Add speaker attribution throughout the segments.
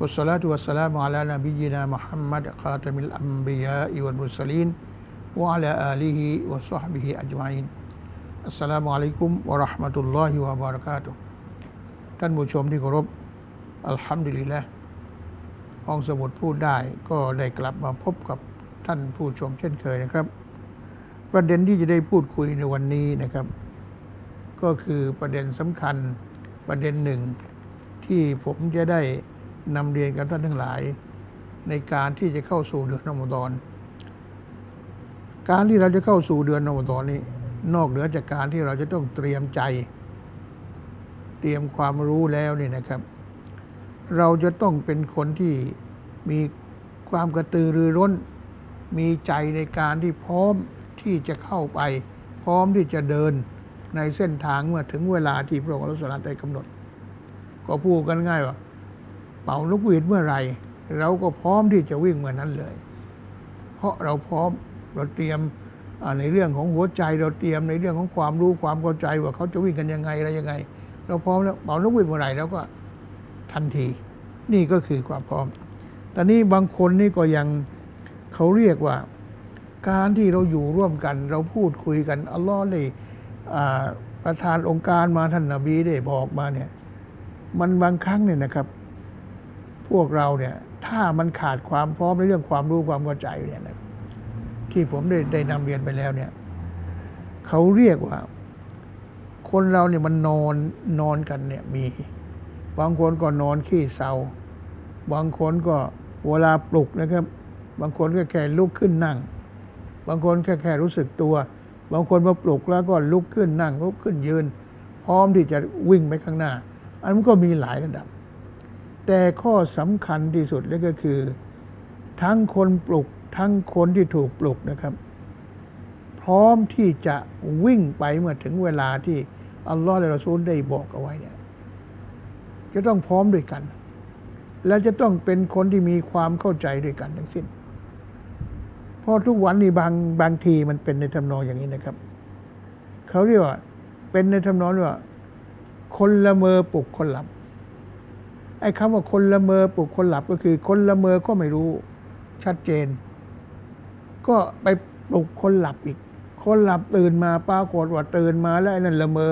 Speaker 1: والصلاة والسلام على نبينا محمد خاتم الأنبياء والمرسلين وعلى آله وصحبه أجمعين السلام عليكم ورحمة الله وبركاته ท่านผู้ชมที่เคารพอัลฮัมดุลิลละห้องสมุดพูดได้ก็ได้กลับมาพบกับท่านผู้ชมเช่นเคยนะครับ ประเด็นที่จะได้พูดคุยในวันนี้นะครับ ก็คือประเด็นสำคัญประเด็นหนึ่ง ที่ผมจะได้ นำเรียนกับท่านทั้งหลาย ในการที่จะเข้าสู่เดือนอมฎอนการที่เราจะเข้าสู่เดือนอมฎอนนี้ นอกเหนือจากการที่เราจะต้องเตรียมใจ เตรียมความรู้แล้วนี่นะครับ เราจะต้องเป็นคนที่มีความกระตือรือร้น มีใจในการที่พร้อมที่จะเข้าไป พร้อมที่จะเดินในเส้นทางเมื่อถึงเวลาที่พระองค์อัลลอฮฺสุลตานได้กำหนด ก็พูดกันง่ายว่า เป่านกหวีดเมื่อไหร่ เราก็พร้อมที่จะวิ่งเมื่อนั้นเลย เพราะเราพร้อมเราเตรียมในเรื่องของหัวใจเราเตรียมในเรื่องของความรู้ความเข้าใจว่าเขาจะวิ่งกันยังไงอะไรยังไง เราพร้อมแล้วเป่านกหวีดเมื่อไหร่เราก็ทันที นี่ก็คือความพร้อมตอนนี้บางคนนี่ก็ยังเขาเรียกว่า การที่เราอยู่ร่วมกัน เราพูดคุยกันอัลลอฮ์เลยประธานองค์การมาท่านนาบีได้บอกมาเนี่ย มันบางครั้งเนี่ยนะครับ พวกเราเนี่ยถ้ามันขาดความพร้อมในเรื่องความรู้ความเข้าใจเนี่ยนะครับที่ผมได้ได้นำเรียนไปแล้วเนี่ยเขาเรียกว่า คนเราเนี่ยมันนอนนอนกันเนี่ยมี บางคนก็นอนขี้เศร้าบางคนก็เวลาปลุกนะครับ บางคนก็แค่ลุกขึ้นนั่ง บางคนแค่แค่รู้สึกตัว บางคนมาปลุกแล้วก็ลุกขึ้นนั่งลุกขึ้นยืน พร้อมที่จะวิ่งไปข้างหน้า อันนั้นก็มีหลายระดับ แต่ข้อสำคัญที่สุดเลยก็คือ ทั้งคนปลุกทั้งคนที่ถูกปลุกนะครับ พร้อมที่จะวิ่งไปเมื่อถึงเวลาที่อัลลอฮฺและรอซูลได้บอกเอาไว้เนี่ยจะต้องพร้อมด้วยกัน และจะต้องเป็นคนที่มีความเข้าใจด้วยกันทั้งสิ้นเพราะทุกวันนี้บางบางทีมันเป็นในทำนองอย่างนี้นะครับ เขาเรียกว่าเป็นในทำนองว่า คนละเมอปลุกคนหลับ ไอ้คำว่าคนละเมอปลุกคนหลับก็คือ คนละเมอก็ไม่รู้ ชัดเจน ก็ไปปลุกคนหลับอีก คนหลับตื่นมาปรากฏว่าตื่นมาแล้วไอ้นั่นละเมอ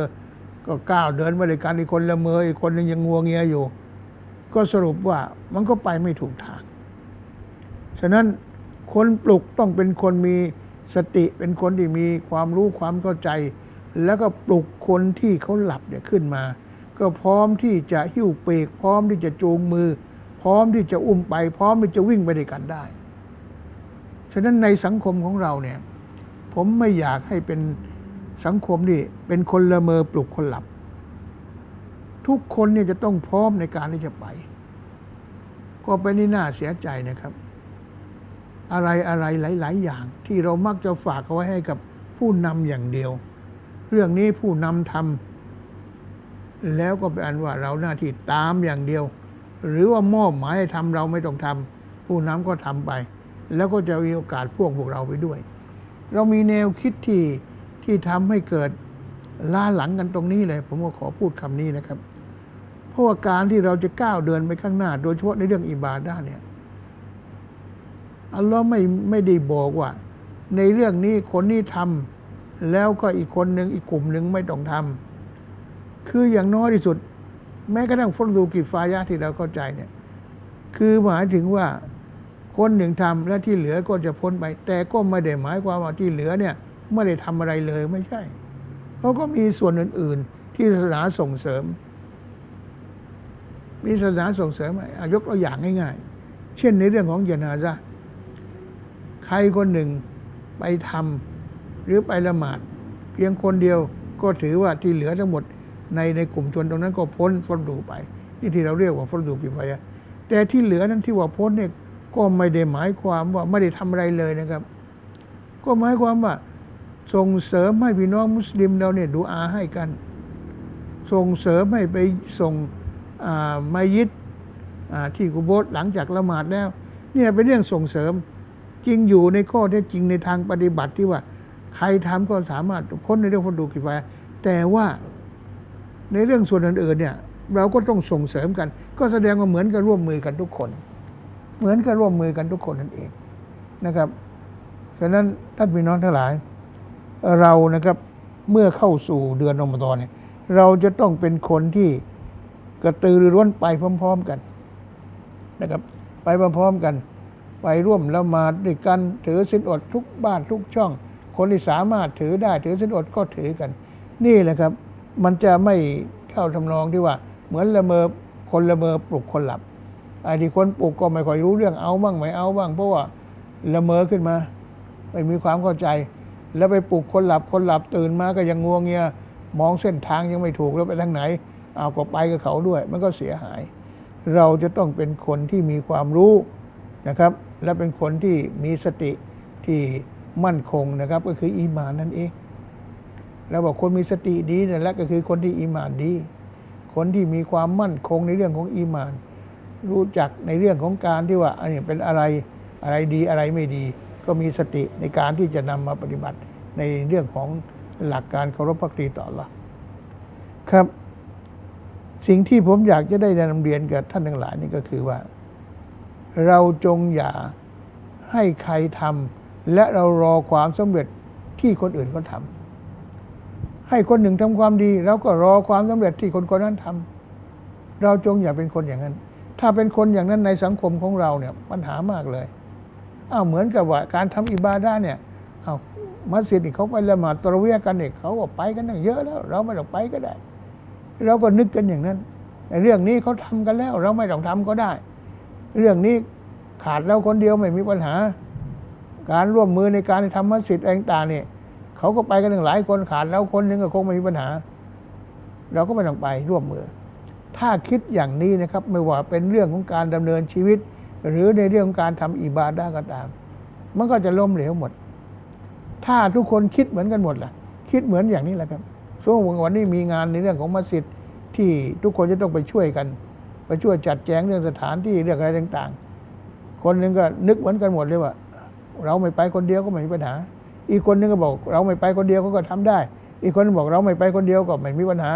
Speaker 1: ก็ก้าวเดินมาด้วยกันอีกคนละเมออีกคนนึงยังงัวเงียอยู่ ก็สรุปว่ามันก็ไปไม่ถูกทาง ฉะนั้นคนปลุกต้องเป็นคนมีสติเป็นคนที่มีความรู้ความเข้าใจ แล้วก็ปลุกคนที่เขาหลับเนี่ยขึ้นมา ก็พร้อมที่จะหิ้วเปก พร้อมที่จะจูงมือ พร้อมที่จะอุ้มไป พร้อมที่จะวิ่งไปด้วยกันได้ ฉะนั้นในสังคมของเราเนี่ย ผมไม่อยากให้เป็นสังคมที่เป็นคนละเมอปลุกคนหลับ ทุกคนเนี่ยจะต้องพร้อมในการที่จะไป ก็เป็นนี่น่าเสียใจนะครับ อะไรอะไรหลาย ๆ อย่าง ที่เรามักจะฝากเอาไว้ให้กับผู้นำอย่างเดียว เรื่องนี้ผู้นำทำ แล้วก็เป็นอันว่าเราหน้าที่ตามอย่างเดียว หรือว่ามอบหมายให้ทำเราไม่ต้องทำผู้นำก็ทำไป แล้วก็จะมีโอกาสพ่วงพวกเราไปด้วย เรามีแนวคิดที่ที่ทำให้เกิดล้าหลังกันตรงนี้เลย ผมก็ขอพูดคำนี้นะครับ เพราะว่าการที่เราจะก้าวเดินไปข้างหน้า โดยเฉพาะในเรื่องอิบาดาเนี่ยอัลลอฮ์ไม่ไม่ได้บอกว่า ในเรื่องนี้คนนี้ทำแล้วก็อีกคนหนึ่งอีกกลุ่มหนึ่งไม่ต้องทำ คืออย่างน้อยที่สุด แม้กระทั่งฟรดูกิฟายะที่เราเข้าใจเนี่ย คือหมายถึงว่าคนหนึ่งทำและที่เหลือก็จะพ้นไป แต่ก็ไม่ได้หมายความว่าที่เหลือเนี่ยไม่ได้ทำอะไรเลยไม่ใช่เขาก็มีส่วนอื่น ๆ ที่ศาสนาส่งเสริม มีศาสนาส่งเสริมยกตัวอย่างง่าย ๆ เช่นในเรื่องของยานาซะใครคนหนึ่งไปทำหรือไปละหมาด เพียงคนเดียวก็ถือว่าที่เหลือทั้งหมด ในในกลุ่มชนตรงนั้นก็พ้นฟรดูไป นี่ที่เราเรียกว่าฟรดูกิฟายะแต่ที่เหลือนั้นที่ว่าพ้นเนี่ยก็ไม่ได้หมายความว่าไม่ได้ทำอะไรเลยนะครับ ก็หมายความว่าส่งเสริมให้พี่น้องมุสลิมเราเนี่ยดูอาให้กัน ส่งเสริมให้ไปส่งมายิดที่กุโบสหลังจากละหมาดแล้ว เนี่ยเป็นเรื่องส่งเสริมจริงอยู่ในข้อเท็จจริงในทางปฏิบัติที่ว่า ใครทำก็สามารถพ้นในเรื่องฟันดูกิฟายะแต่ว่า ในเรื่องส่วนอื่นๆเนี่ยเราก็ต้องส่งเสริมกัน ก็แสดงว่าเหมือนกันร่วมมือกันทุกคน เหมือนกันร่วมมือกันทุกคนนั่นเองนะครับฉะนั้นท่านพี่น้องทั้งหลาย เรานะครับเมื่อเข้าสู่เดือนรอมฎอนเนี่ยเราจะต้องเป็นคนที่กระตือรือร้นไปพร้อม ๆกันนะครับ ไปพร้อมๆกัน ไปร่วมละหมาดด้วยกันถือศีลอดทุกบ้านทุกช่อง คนที่สามารถถือได้ถือศีลอดก็ถือกัน นี่แหละครับ มันจะไม่เข้าทำนองที่ว่า เหมือนละเมอคนละเมอปลุกคนหลับไอ้ที่คนปลุกก็ไม่ค่อยรู้เรื่องเอาบ้างไม่เอาบ้างเพราะว่าละเมอขึ้นมา ไม่มีความเข้าใจ แล้วไปปลุกคนหลับคนหลับตื่นมาก็ยังงวงเงียมองเส้นทางยังไม่ถูกแล้วไปทางไหน เอาก็ไปกับเขาด้วย มันก็เสียหาย เราจะต้องเป็นคนที่มีความรู้นะครับ และเป็นคนที่มีสติที่มั่นคงนะครับ ก็คืออีมานนั่นเอง เราบอกคนมีสติดีนั่นแหละก็คือคนที่อีมานดี คนที่มีความมั่นคงในเรื่องของอีมาน รู้จักในเรื่องของการที่ว่าอันนี้เป็นอะไรอะไรดีอะไรไม่ดี ก็มีสติในการที่จะนำมาปฏิบัติในเรื่องของหลักการเคารพพักดีต่อ Allah ครับ สิ่งที่ผมอยากจะได้นำเรียนกับท่านทั้งหลายนี่ก็คือว่า เราจงอย่าให้ใครทำและเรารอความสำเร็จที่คนอื่นเขาทำ ให้คนหนึ่งทำความดีเราก็รอความสำเร็จที่คนคนนั้นทำเราจงอย่าเป็นคนอย่างนั้น ถ้าเป็นคนอย่างนั้นในสังคมของเราเนี่ยปัญหามากเลยอ้าวเหมือนกับว่าการทำอิบาดาเนี่ยอ้าวมัสยิดนี่เขาไปละหมาดตะเระเวียกันเนี่ยเขาก็ไปกันตั้งเยอะแล้ว เราไม่ต้องไปก็ได้ เราก็นึกกันอย่างนั้นเรื่องนี้เขาทำกันแล้ว เราไม่ต้องทำก็ได้ เรื่องนี้ขาดเราคนเดียวไม่มีปัญหา การร่วมมือในการทำมัสยิดเองต่างเนี่ย เขาก็ไปกันตั้งหลายคนขาดแล้วคนหนึ่งก็คงไม่มีปัญหา เราก็ไม่ต้องไปร่วมมือ ถ้าคิดอย่างนี้นะครับ ไม่ว่าเป็นเรื่องของการดำเนินชีวิต หรือในเรื่องของการทำอิบาดาก็ตาม มันก็จะล้มเหลวหมด ถ้าทุกคนคิดเหมือนกันหมดล่ะ คิดเหมือนอย่างนี้แหละครับช่วงวันนี้มีงานในเรื่องของมัสยิดที่ทุกคนจะต้องไปช่วยกันไปช่วยจัดแจงเรื่องสถานที่เรื่องอะไรต่าง ๆ คนหนึ่งก็นึกเหมือนกันหมดเลยว่า เราไม่ไปคนเดียวก็ไม่มีปัญหา อีกคนนึงก็บอกเราไม่ไปคนเดียวเขาก็ทำได้ อีกคนนึงบอกเราไม่ไปคนเดียวก็ไม่มีปัญหา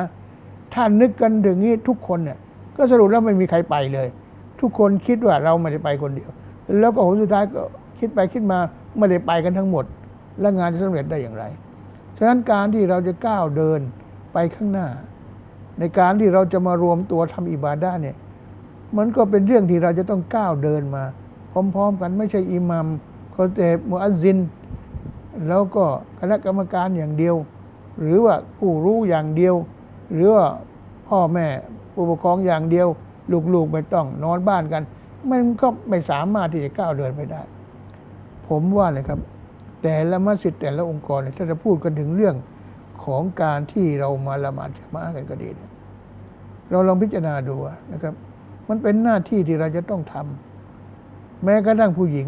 Speaker 1: ถ้านึกกันถึงนี้ทุกคนเนี่ย ก็สรุปแล้วไม่มีใครไปเลย ทุกคนคิดว่าเราไม่ได้ไปคนเดียว แล้วก็ผลสุดท้ายก็คิดไปคิดมาไม่ได้ไปกันทั้งหมด แล้วงานจะสำเร็จได้อย่างไร ฉะนั้นการที่เราจะก้าวเดินไปข้างหน้า ในการที่เราจะมารวมตัวทำอิบาดาเนี่ยมันก็เป็นเรื่องที่เราจะต้องก้าวเดินมา พร้อม ๆ กันไม่ใช่อิหมัมคอนเตบมุอัซซิน แล้วก็คณะกรรมการอย่างเดียว หรือว่าผู้รู้อย่างเดียว หรือว่าพ่อแม่ผู้ปกครองอย่างเดียว ลูกๆไม่ต้องนอนบ้านกัน มันก็ไม่สามารถที่จะก้าวเดินไปได้ ผมว่านะครับ แต่ละมัสยิดแต่ละองค์กรเนี่ยถ้าจะพูดกันถึงเรื่องของการที่เรามาละหมาดจะมากันก็ดีเนี่ยเราลองพิจารณาดูนะครับ มันเป็นหน้าที่ที่เราจะต้องทำแม้กระทั่งผู้หญิง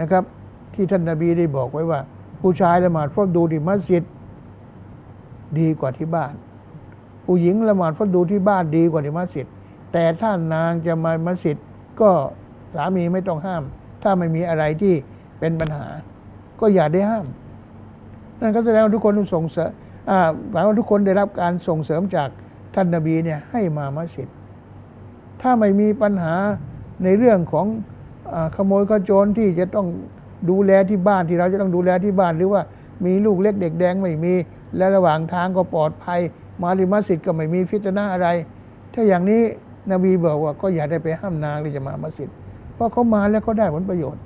Speaker 1: นะครับ ที่ท่านนาบีได้บอกไว้ว่า ผู้ชายละหมาดฟัดดูที่มัสยิดดีกว่าที่บ้าน ผู้หญิงละหมาดฟัดดูที่บ้านดีกว่าที่มัสยิดแต่ถ้านางจะมามัสยิดก็สามีไม่ต้องห้าม ถ้าไม่มีอะไรที่เป็นปัญหา ก็อย่าได้ห้าม นั่นก็แสดงว่าทุกคนส่งเสริมหมายว่าทุกคนได้รับการส่งเสริมจากท่านนาบีเนี่ยให้มามัสยิดถ้าไม่มีปัญหาในเรื่องของอขโมยขโจรที่จะต้อง ดูแลที่บ้านที่เราจะต้องดูแลที่บ้านหรือว่ามีลูกเล็กเด็กแดงไม่มี และระหว่างทางก็ปลอดภัย มาริมัสยิดก็ไม่มีฟิตนะอะไร ถ้าอย่างนี้นบีบอกว่าก็อย่าได้ไปห้ามนางที่จะมามัสยิดเพราะเขามาแล้วเขาได้ผลประโยชน์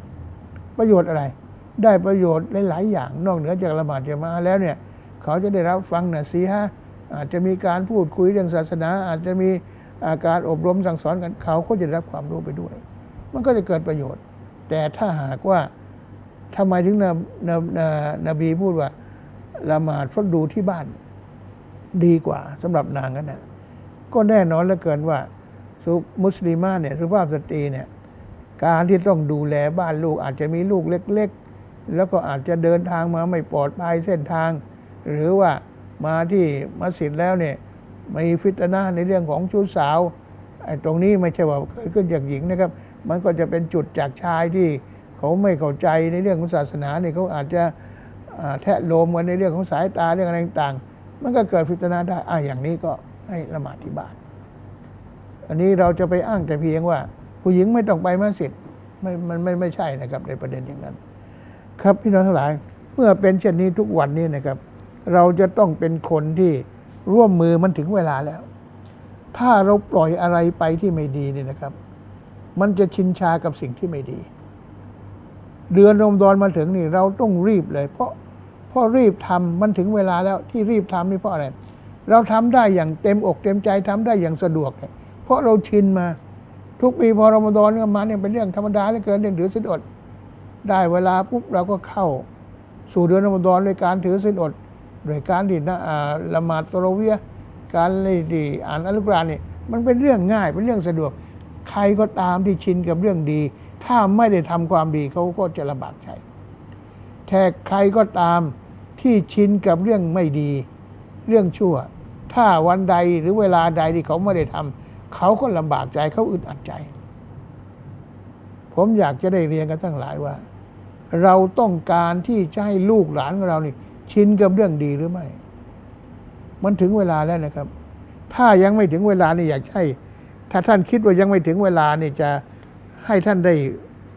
Speaker 1: ประโยชน์อะไร ได้ประโยชน์หลาย ๆ อย่างนอกเหนือจากละหมาดจะมาแล้วเนี่ย เขาจะได้รับฟังนะซีฮะอาจจะมีการพูดคุยเรื่องศาสนา อาจจะมีอาการอบรมสั่งสอนกันเขาก็จะได้รับความรู้ไปด้วย มันก็จะเกิดประโยชน์ แต่ถ้าหากว่า ทำไมถึงนนนนบีพูดว่าละหมาดฟักดูที่บ้านดีกว่าสำหรับนางนั้นนะก็แน่นอนเหลือเกินว่าสุมุสลิมาเนี่ยสุภาพสตรีเนี่ยการที่ต้องดูแลบ้านลูกอาจจะมีลูกเล็ก ๆ แล้วก็อาจจะเดินทางมาไม่ปลอดภัยเส้นทาง หรือว่ามาที่มัสยิดแล้วเนี่ยมีฟิตนะในเรื่องของชู้สาวไอ้ตรงนี้ไม่ใช่ว่าเกิดขึ้นจากหญิงนะครับ มันก็จะเป็นจุดจากชายที่ เขาไม่เข้าใจในเรื่องของศาสนาเนี่ยเขาอาจจะแทะโลมกันในเรื่องของสายตาเรื่องอะไรต่างๆ มันก็เกิดฟิตนะห์ได้อะอย่างนี้ก็ให้ละหมาดที่บ้าน อันนี้เราจะไปอ้างแต่เพียงว่า ผู้หญิงไม่ต้องไปมัสยิดไม่มันไม่ไม่ใช่นะครับในประเด็นอย่างนั้น ครับพี่น้องทั้งหลายเมื่อเป็นเช่นนี้ทุกวันนี้นะครับ เราจะต้องเป็นคนที่ร่วมมือมันถึงเวลาแล้ว ถ้าเราปล่อยอะไรไปที่ไม่ดีเนี่ยนะครับ มันจะชินชากับสิ่งที่ไม่ดี เดือนรอมฎอนมาถึงนี่เราต้องรีบเลย เพราะเพราะรีบทำมันถึงเวลาแล้วที่รีบทำนี่เพราะอะไร เราทำได้อย่างเต็มอกเต็มใจทำได้อย่างสะดวกเนี่ยเพราะเราชินมา ทุกปีพอรอมฎอนมาเนี่ยเป็นเรื่องธรรมดาเหลือเกินเรื่องถือศีลอด ได้เวลาปุ๊บเราก็เข้า สู่เดือนรอมฎอนด้วยการถือศีลอดโดยการที่นะอ่าละหมาดตระเวียการเลยดีอ่านอัลกุรอานนี่มันเป็นเรื่องง่ายเป็นเรื่องสะดวก ใครก็ตามที่ชินกับเรื่องดี ถ้าไม่ได้ทำความดีเขาก็จะลำบากใจแต่ใครก็ตามที่ชินกับเรื่องไม่ดี เรื่องชั่ว ถ้าวันใดหรือเวลาใดที่เขาไม่ได้ทำเขาก็ลำบากใจเขาอึดอัดใจ ผมอยากจะได้เรียนกันทั้งหลายว่า เราต้องการที่จะให้ลูกหลานของเรานี่ ชินกับเรื่องดีหรือไม่ มันถึงเวลาแล้วนะครับ ถ้ายังไม่ถึงเวลานี่อยากให้ถ้าท่านคิดว่ายังไม่ถึงเวลานี่จะ ให้ท่านได้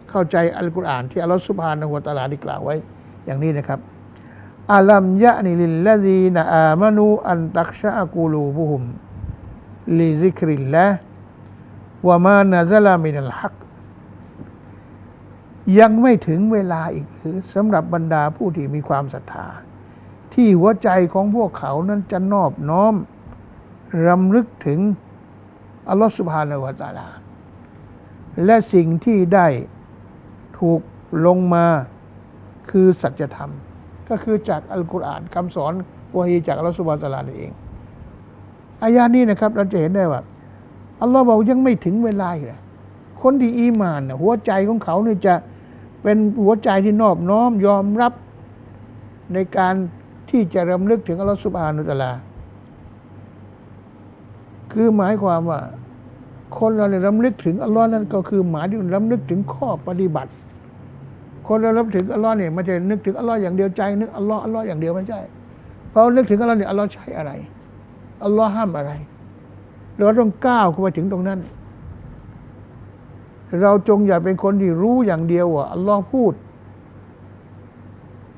Speaker 1: เข้าใจอัลกุรอานที่อัลลอฮฺสุบฮานะฮูวตาลาได้กล่าวไว้อย่างนี้นะครับอัลัมยะนิลิลลซีนอามานูอันตักชะกูลูบุฮุมลิซิกริลละวะมานะซะลามินัลฮักยังไม่ถึงเวลาอีกหรือสำหรับบรรดาผู้ที่มีความศรัทธา ที่หัวใจของพวกเขานั้นจะนอบน้อมรำลึกถึงอัลลอฮฺสุบฮานะฮูวตะอาลา และสิ่งที่ได้ถูกลงมาคือสัจธรรม ก็คือจากอัลกุรอานคำสอนวะฮีจากอัลลอฮฺสุบานะฮูวะตะลานั่นเองอายานี้นะครับ เราจะเห็นได้ว่าอัลลอฮ์บอกยังไม่ถึงเวลาอีกนะคนที่อีมานหัวใจของเขาเนี่ยจะเป็นหัวใจที่นอบน้อมยอมรับในการที่จะรำลึกถึงอัลลอฮฺสุบฮานุตะลา คือหมายความว่า คนเราเนี่ยรำลึกถึงอัลลอฮ์นั่นก็คือหมายถึงรำลึกถึงข้อปฏิบัติ คนเรารำลึกถึงอัลลอฮ์เนี่ยมันจะนึกถึงอัลลอฮ์อย่างเดียวใจนึกอัลลอฮ์อัลลอฮ์อย่างเดียวไม่ใช่เพราะนึกถึงอัลลอฮ์เนี่ยอัลลอฮ์ใช้อะไรอัลลอฮ์ห้ามอะไร เราต้องก้าวเข้าไปถึงตรงนั้น เราจงอย่าเป็นคนที่รู้อย่างเดียวว่าอัลลอฮ์พูด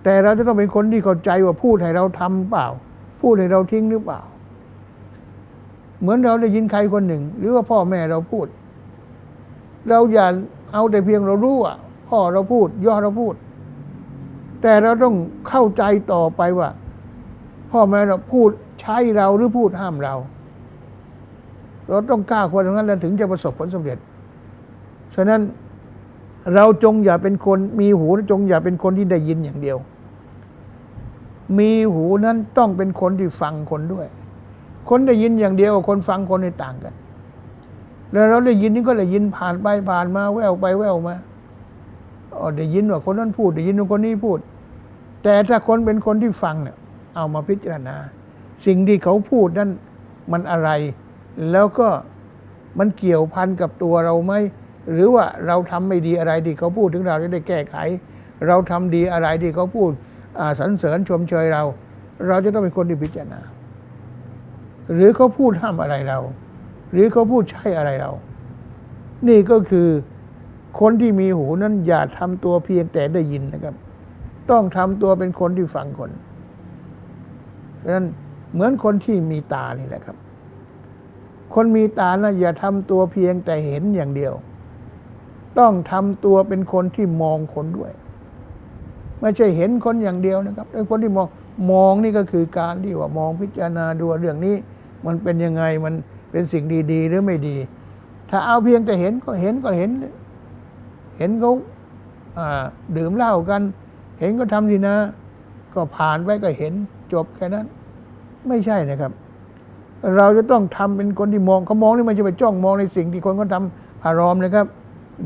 Speaker 1: แต่เราจะต้องเป็นคนที่เข้าใจว่าพูดให้เราทำเปล่า พูดให้เราทิ้งหรือเปล่า เหมือนเราได้ยินใครคนหนึ่ง หรือว่าพ่อแม่เราพูด เราอย่าเอาแต่เพียงเรารู้ว่าพ่อเราพูด ย่อเราพูด แต่เราต้องเข้าใจต่อไปว่า พ่อแม่เราพูดใช้เราหรือพูดห้ามเรา เราต้องกล้าคนตรงนั้นแล้วถึงจะประสบผลสำเร็จฉะนั้นเราจงอย่าเป็นคนมีหูจงอย่าเป็นคนที่ได้ยินอย่างเดียว มีหูนั้นต้องเป็นคนที่ฟังคนด้วย คนได้ยินอย่างเดียวคนฟังคนในต่างกัน แล้วเราได้ยินนี่ก็ได้ยินผ่านไปผ่านมาแววไปแววมาอ๋อได้ยินว่าคนนั้นพูดได้ยินว่าคนนี้พูด แต่ถ้าคนเป็นคนที่ฟังเนี่ยเอามาพิจารณา สิ่งที่เขาพูดนั้นมันอะไร แล้วก็มันเกี่ยวพันกับตัวเราไหมหรือว่าเราทำไม่ดีอะไรที่เขาพูดถึงเราจะได้แก้ไข เราทำดีอะไรที่เขาพูดสรรเสริญชมเชยเรา เราจะต้องเป็นคนที่พิจารณา หรือเขาพูดห้ามอะไรเรา หรือเขาพูดใช่อะไรเรา นี่ก็คือคนที่มีหูนั้นอย่าทำตัวเพียงแต่ได้ยินนะครับ ต้องทำตัวเป็นคนที่ฟังคนเพราะฉะนั้นเหมือนคนที่มีตานี่แหละครับ คนมีตานะอย่าทำตัวเพียงแต่เห็นอย่างเดียว ต้องทำตัวเป็นคนที่มองคนด้วย ไม่ใช่เห็นคนอย่างเดียวนะครับเป็นคนที่มองมองนี่ก็คือการที่ว่ามองพิจารณาดูเรื่องนี้ มันเป็นยังไงมันเป็นสิ่งดีๆ หรือไม่ดี ถ้าเอาเพียงแต่เห็นก็เห็นก็เห็น เห็นเขาดื่มเหล้ากัน เห็นก็ทำสินะ ก็ผ่านไปก็เห็นจบแค่นั้น ไม่ใช่นะครับ เราจะต้องทำเป็นคนที่มองเขามองนี่ม่ใช่ไปจ้องมองในสิ่งที่คนเขาทำอารอมนะครับ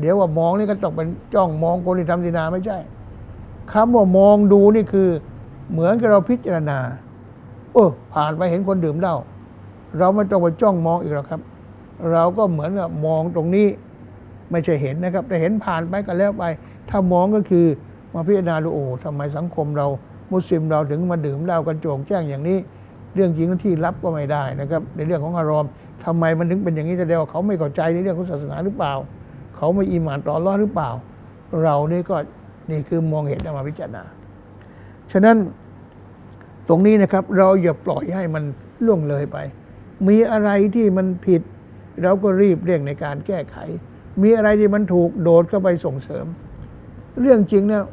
Speaker 1: เดี๋ยวว่ามองนี่ก็ต้องเป็นจ้องมองคนที่ทำศีนาไม่ใช่คำว่ามองดูนี่คือ เหมือนกับเราพิจารณา เออผ่านไปเห็นคนดื่มเหล้า เราไม่ต้องไปจ้องมองอีกหรอกครับ เราก็เหมือนกับมองตรงนี้ไม่ใช่เห็นนะครับ แต่เห็นผ่านไปก็แล้วไป ถ้ามองก็คือมาพิจารณาดูโอ้ทำไมสังคมเรา มุสลิมเราถึงมาดื่มเหล้ากันโจงแจ้งอย่างนี้ เรื่องจริงที่รับก็ไม่ได้นะครับ ในเรื่องของอารมณ์ทำไมมันถึงเป็นอย่างนี้แสดงว่าเขาไม่เข้าใจในเรื่องของศาสนาหรือเปล่า เขาไม่อีหมานต่ออัลเลอฮ์หรือเปล่า เรานี่ก็นี่คือมองเห็นมาพิจารณา ฉะนั้นตรงนี้นะครับเราอย่าปล่อยให้มันล่วงเลยไป มีอะไรที่มันผิด เราก็รีบเร่งในการแก้ไข มีอะไรที่มันถูกโดดเข้าไปส่งเสริม เรื่องจริงเนี่ย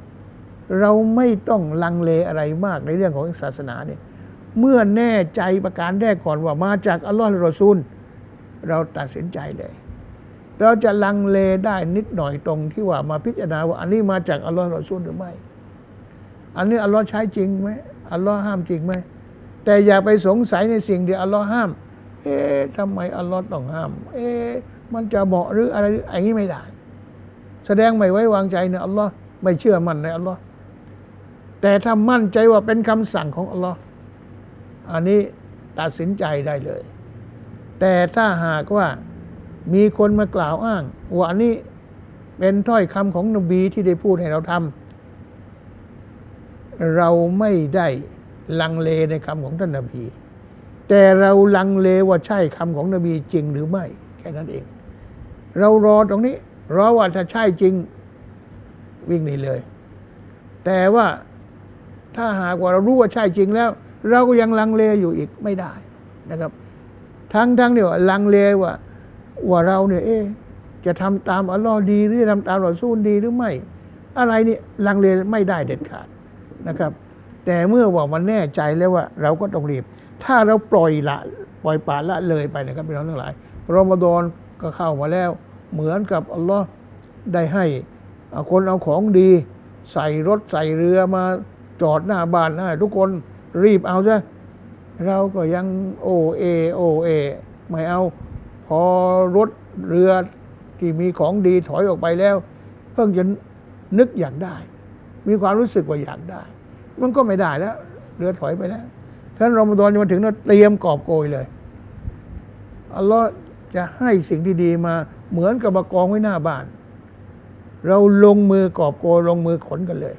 Speaker 1: เราไม่ต้องลังเลอะไรมากในเรื่องของศาสนาเนี่ยเมื่อแน่ใจประการแรกก่อนว่ามาจากอัลลอฮ์รอซูล เราตัดสินใจเลย เราจะลังเลได้นิดหน่อยตรงที่ว่ามาพิจารณาว่าอันนี้มาจากอัลลอฮ์รอซูลหรือไม่ อันนี้อัลลอฮ์ใช้จริงไหมอัลลอฮ์ห้ามจริงไหมแต่อย่าไปสงสัยในสิ่งที่อัลลอฮ์ห้าม เอ๊ะทำไมอัลลอฮ์ต้องห้าม เอ๊ะมันจะเหมาะหรืออะไรอย่างนี้ไม่ได้ แสดงไม่ไว้วางใจในอัลลอฮ์ไม่เชื่อมั่นในอัลลอฮ์แต่ถ้ามั่นใจว่าเป็นคำสั่งของอัลลอฮ์อันนี้ตัดสินใจได้เลย แต่ถ้าหากว่ามีคนมากล่าวอ้างว่าอันนี้เป็นถ้อยคำของนบีที่ได้พูดให้เราทำเราไม่ได้ลังเลในคำของท่านนบี แต่เราลังเลว่าใช่คำของนบีจริงหรือไม่ แค่นั้นเอง เรารอตรงนี้ รอว่าถ้าใช่จริงวิ่งหนีเลย แต่ว่าถ้าหากว่าเรารู้ว่าใช่จริงแล้ว เราก็ยังลังเลอยู่อีกไม่ได้นะครับ ทั้งทั้งเนี่ยลังเลว่า ว่าเราเนี่ย เอ๊จะทำตามอัลลอฮ์ดีหรือจะทำตามรอซูลดีหรือไม่ อะไรนี่ลังเลไม่ได้เด็ดขาดนะครับ แต่เมื่อว่ามันแน่ใจแล้วว่า เราก็ต้องรีบ ถ้าเราปล่อยละปล่อยปละละเลยไปนะครับพี่น้องทั้งหลายรอมฎอนก็เข้ามาแล้ว เหมือนกับอัลลอฮ์ได้ให้คนเอาของดี ใส่รถใส่เรือมาจอดหน้าบ้านให้ทุกคนรีบเอาซะเราก็ยังโอเอโอเอไม่เอา พอรถเรือที่มีของดีถอยออกไปแล้ว เพิ่งจะนึกอยากได้ มีความรู้สึกว่าอยากได้ มันก็ไม่ได้แล้ว เรือถอยไปแล้ว ท่านรอมฎอนมาถึงเราเตรียมกอบโกยเลย อัลลอฮ์จะให้สิ่งดีๆมาเหมือนกับมากองไว้หน้าบ้าน เราลงมือกอบโกยลงมือขนกันเลย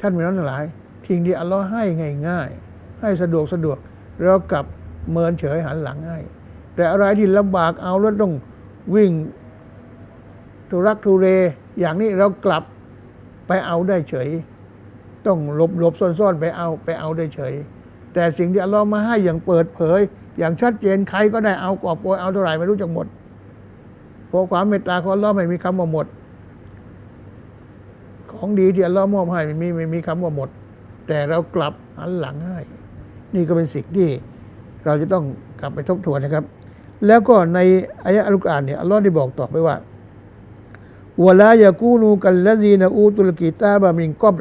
Speaker 1: ท่านมีน้องหลายทิ้งที่อัลลอฮ์ให้ง่ายๆ ให้สะดวกสะดวกเรากลับเมินเฉยหันหลังให้ แต่อะไรที่ลำบากเอาแล้วต้องวิ่งทุรักทุเร อย่างนี้เรากลับไปเอาได้เฉย ต้องหลบหลบซ่อนๆไปเอาไปเอาได้เฉย แต่สิ่งที่อัลลอฮ์มาให้อย่างเปิดเผย อย่างชัดเจนใครก็ได้เอากอบโกยเอาเท่าไหร่ไม่รู้จักหมดเพราะความเมตตาของอัลลอฮ์ไม่มีคำว่าหมด ของดีที่อัลลอฮ์มอบให้ไม่มีไม่มีคำว่าหมด แต่เรากลับหันหลังให้ นี่ก็เป็นสิ่งที่เราจะต้องกลับไปทบทวนนะครับ แล้วก็ในอายะอัลกุรอานเนี่ยอัลลอฮ์ได้บอกต่อไปว่าวะลายากูนูกันละซีนอูตุลกิตาบามิงกอบ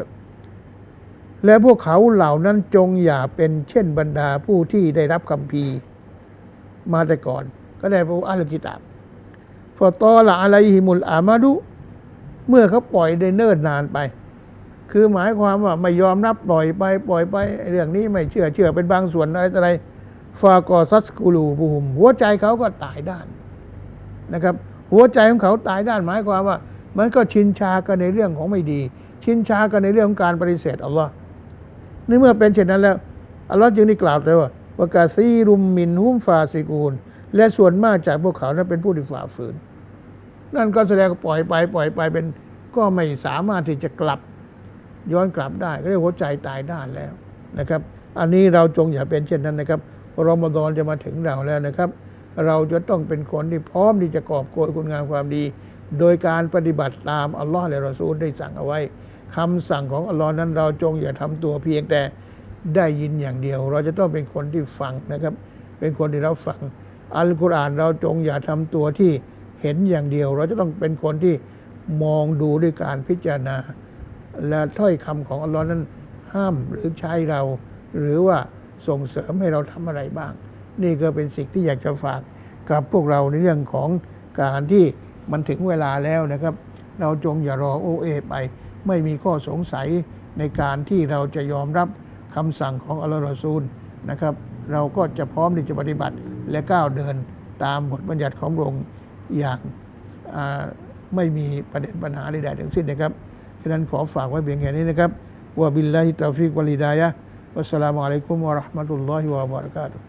Speaker 1: และพวกเขาเหล่านั้นจงอย่าเป็นเช่นบรรดาผู้ที่ได้รับคำพีมาแต่ก่อน ก็ได้พวกอัลกิตาบฟอตอละอะลัยฮิมุลอามาดุ เมื่อเขาปล่อยได้เนิ่นนานไป คือหมายความว่าไม่ยอมรับปล่อยไปปล่อยไป เรื่องนี้ไม่เชื่อเชื่อเป็นบางส่วนอะไรออะไรฟากอซัสกูลูบูมหัวใจเขาก็ตายด้านนะครับ หัวใจของเขาตายด้านหมายความว่า มันก็ชินชากันในเรื่องของไม่ดี ชินชากันในเรื่องของการปฏิเสธอัลลอฮ์ ในเมื่อเป็นเช่นนั้นแล้ว อัลลอฮ์จึงได้กล่าวเลยว่าว่ากาซีรุมมินฮุมฟาซิกูล และส่วนมากจากพวกเขานั้นเป็นผู้ที่ฝ่าฝืน นั่นก็แสดงปล่อยไปปล่อยไปเป็นก็ไม่สามารถที่จะกลับย้อนกลับได้ก็เรียกหัวใจตายด้านแล้วนะครับ อันนี้เราจงอย่าเป็นเช่นนั้นนะครับรอมฎอนจะมาถึงเราแล้วนะครับ เราจะต้องเป็นคนที่พร้อมที่จะกอบโกยคุณงามความดี โดยการปฏิบัติตามอัลลอฮ์และรอซูลได้สั่งเอาไว้ คำสั่งของอัลลอฮ์นั้นเราจงอย่าทำตัวเพียงแต่ได้ยินอย่างเดียว เราจะต้องเป็นคนที่ฟังนะครับ เป็นคนที่เราฟัง อัลกุรอานเราจงอย่าทำตัวที่เห็นอย่างเดียว เราจะต้องเป็นคนที่มองดูด้วยการพิจารณา และถ้อยคำของอัลลอฮ์นั้นห้ามหรือใช้เรา หรือว่าส่งเสริมให้เราทำอะไรบ้าง นี่ก็เป็นสิ่งที่อยากจะฝากกับพวกเราในเรื่องของการที่มันถึงเวลาแล้วนะครับ เราจงอย่ารอโอเอไป ไม่มีข้อสงสัยในการที่เราจะยอมรับคำสั่งของอัลลอฮ์รอซูลนะครับ เราก็จะพร้อมที่จะปฏิบัติและก้าวเดินตามบทบัญญัติของพระองค์อย่างไม่มีประเด็นปัญหาใดๆทั้งสิ้นนะครับ ฉะนั้นขอฝากไว้เพียงแค่นี้นะครับวะบิลลาฮิตาฟิกวะลิดายะวัสสลามุอะลัยกุมวะราะห์มะตุลลอฮิวะบะเราะกาตุฮ์